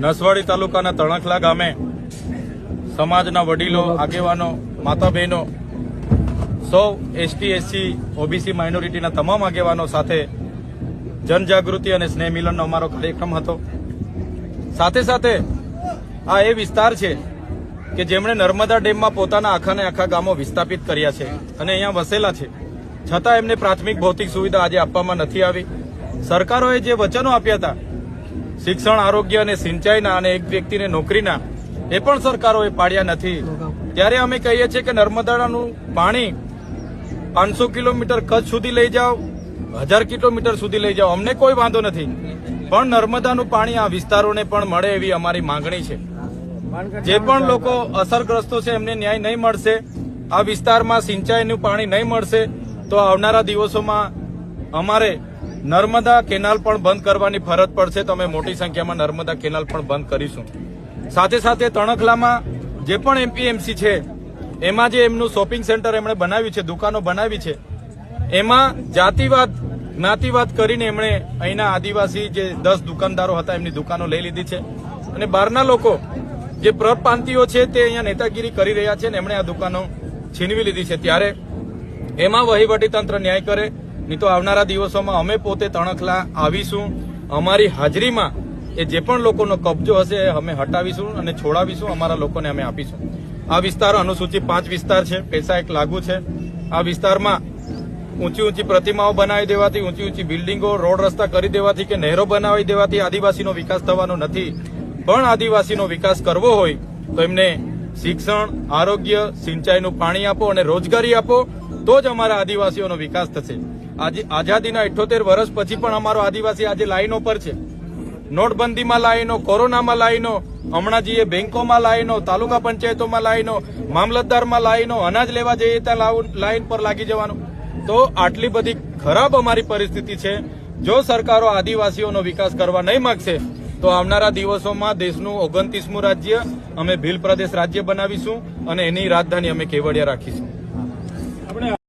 નસવાડી તાલુકાના તણખલા ગામે સમાજના વડીલો, આગેવાનો માતા બહેનો સૌ એસટી, એસસી, ઓબીસી માઇનોરિટીના તમામ આગેવાનો સાથે જનજાગૃતિ અને સ્નેહ મિલનનો અમારો કાર્યક્રમ હતો. સાથે સાથે આ એ વિસ્તાર છે કે જેમણે નર્મદા ડેમમાં પોતાના આખાને આખા ગામો વિસ્થાપિત કર્યા છે અને અહીંયા વસેલા છે. છતાં એમને પ્રાથમિક ભૌતિક સુવિધા આજે આપવામાં નથી આવી. સરકારોએ જે વચનો આપ્યા હતા શિક્ષણ, આરોગ્ય અને સિંચાઈના અને એક વ્યક્તિને નોકરીના એ પણ સરકારોએ પાડ્યા નથી. ત્યારે અમે કહીએ છીએ કે નર્મદાનું પાણી પાંચસો કિલોમીટર કચ્છ સુધી લઈ જાઓ, હજાર કિલોમીટર સુધી લઈ જાઓ, અમને કોઈ વાંધો નથી. પણ નર્મદાનું પાણી આ વિસ્તારોને પણ મળે એવી અમારી માંગણી છે. જે પણ લોકો અસરગ્રસ્તો છે, એમને ન્યાય નહીં મળશે, આ વિસ્તારમાં સિંચાઈનું પાણી નહીં મળશે, તો આવનારા દિવસોમાં અમારે નર્મદા કેનાલ પણ બંધ કરવાની ફરજ પડશે. તો અમે મોટી સંખ્યામાં નર્મદા કેનાલ પણ બંધ કરીશું. સાથે સાથે તણખલામાં જે પણ એમપીએમસી છે, એમાં જે એમનું શોપિંગ સેન્ટર એમણે બનાવ્યું છે, દુકાનો બનાવી છે, એમાં જાતિવાદ, જ્ઞાતિવાદ કરીને એમણે અહીંના આદિવાસી જે દસ દુકાનદારો હતા, એમની દુકાનો લઈ લીધી છે. અને બહારના લોકો જે પ્રપ્રાંતિઓ છે, તે અહીંયા નેતાગીરી કરી રહ્યા છે ને એમણે આ દુકાનો છીનવી લીધી છે. ત્યારે એમાં વહીવટી તંત્ર ન્યાય કરે નહીં તો આવનારા દિવસોમાં અમે પોતે તણખલા આવીશું. અમારી હાજરીમાં એ જે પણ લોકોનો કબજો હશે અમે હટાવીશું અને છોડાવીશું. અમારા લોકોને અમે આપીશું. આ વિસ્તાર અનુસૂચિત પાંચ વિસ્તાર છે. પૈસા એક લાગુ છે. આ વિસ્તારમાં ઊંચી ઊંચી પ્રતિમાઓ બનાવી દેવાથી, ઊંચી ઊંચી બિલ્ડિંગો, રોડ રસ્તા કરી દેવાથી કે નહેરો બનાવી દેવાથી આદિવાસીનો વિકાસ થવાનો નથી. પણ આદિવાસીનો વિકાસ કરવો હોય તો એમને શિક્ષણ, આરોગ્ય, સિંચાઈનું પાણી આપો અને રોજગારી આપો તો જ અમારા આદિવાસીઓનો વિકાસ થશે. આજે આઝાદીના ઇઠોતેર વર્ષ પછી પણ અમારો આદિવાસી આજે લાઈનો પર છે. નોટબંધીમાં લાઈનો, કોરોનામાં લાઈનો હમણાં જઈએ બેંકોમાં લાઈનો, તાલુકા પંચાયતોમાં લાઈનો, મામલતદારમાં લાઈનો, અનાજ લેવા જઈએ ત્યાં લાઈન પર લાગી જવાનું. તો આટલી બધી ખરાબ અમારી પરિસ્થિતિ છે. જો સરકારો આદિવાસીઓનો વિકાસ કરવા નહીં માંગશે, તો આવનારા દિવસોમાં દેશનું ઓગણત્રીસમું રાજ્ય અમે ભીલ પ્રદેશ રાજ્ય બનાવીશું અને એની રાજધાની અમે કેવડિયા રાખીશું.